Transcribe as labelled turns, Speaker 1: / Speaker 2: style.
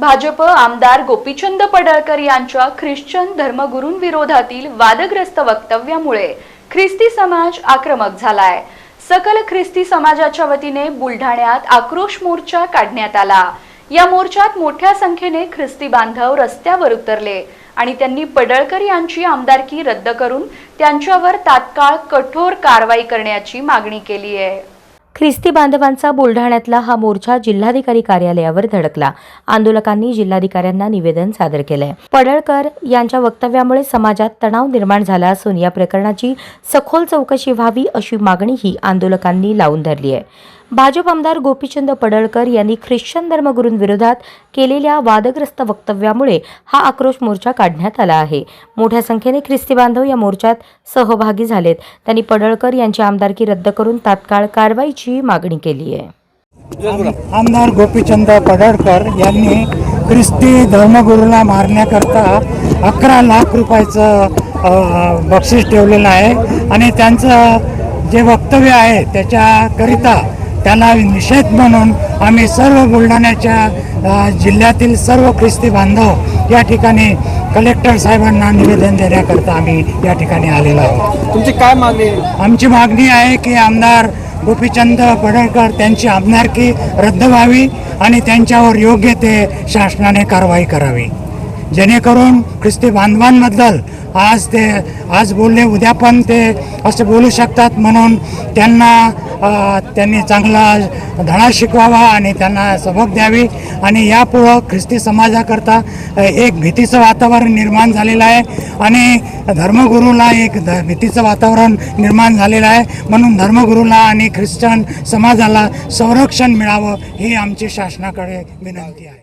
Speaker 1: भाजप आमदार गोपीचंद पडळकर यांच्या ख्रिश्चन धर्मगुरूंविरोधातील वादग्रस्त वक्तव्यामुळे ख्रिस्ती समाज आक्रमक झालाय. सकल ख्रिस्ती समाजाच्या वतीने बुलढाण्यात आक्रोश मोर्चा काढण्यात आला. या मोर्चात मोठ्या संख्येने ख्रिस्ती बांधव रस्त्यावर उतरले आणि त्यांनी पडळकर यांची आमदारकी रद्द करून त्यांच्यावर तात्काळ कठोर कारवाई करण्याची मागणी केली आहे.
Speaker 2: ख्रिस्ती बांधवांचा बुलढाण्यातला हा मोर्चा जिल्हाधिकारी कार्यालयावर धडकला. आंदोलकांनी जिल्हाधिकाऱ्यांना निवेदन सादर केलंय. पडळकर यांच्या वक्तव्यामुळे समाजात तणाव निर्माण झाला असून या प्रकरणाची सखोल चौकशी व्हावी अशी मागणीही आंदोलकांनी लावून धरली आहे भाजप आमदार गोपीचंद पडळकर यांनी ख्रिश्चन धर्मगुरूंविरोधात केलेल्या वादग्रस्त वक्तव्यामुळे हा आक्रोश मोर्चा काढण्यात आला आहे. मोठ्या संख्येने ख्रिस्ती बांधव या मोर्चात सहभागी झालेत. त्यांनी पडळकर यांची आमदारकी रद्द करून तात्काळ कारवाईची मागणी केली आहे.
Speaker 3: आमदार गोपीचंद पडळकर यांनी ख्रिस्ती धर्मगुरूला मारण्याकरता अकरा लाख रुपयाचं बक्षीस ठेवलेलं आहे. आणि त्यांचं जे वक्तव्य आहे त्याच्याकरिता त्याला निषेध म्हणून आम्ही सर्व बुलढाण्याच्या जिल्ह्यातील सर्व ख्रिस्ती बांधव या ठिकाणी कलेक्टर साहेबांना निवेदन देण्याकरता आम्ही या ठिकाणी आलेलो आहोत
Speaker 4: तुमची काय मागणी?
Speaker 3: आमची मागणी आहे की आमदार गोपीचंद पडळकर त्यांची आमदारकी रद्द व्हावी आणि त्यांच्यावर योग्य ते शासनाने कारवाई करावी जेणेकरून ख्रिस्ती बांधवांबद्दल आज ते आज बोलले उद्या पण ते असं बोलू शकतात म्हणून त्यांना त्यांनी चांगला धडा शिकवावा आणि त्यांना सबक द्यावी. आणि यापुढं ख्रिस्ती समाजाकरता एक भीतीचं वातावरण निर्माण झालेलं आहे. आणि धर्मगुरूला एक ध भीतीचं वातावरण निर्माण झालेलं आहे. म्हणून धर्मगुरूला आणि ख्रिश्चन समाजाला संरक्षण मिळावं ही आमची शासनाकडे विनंती आहे.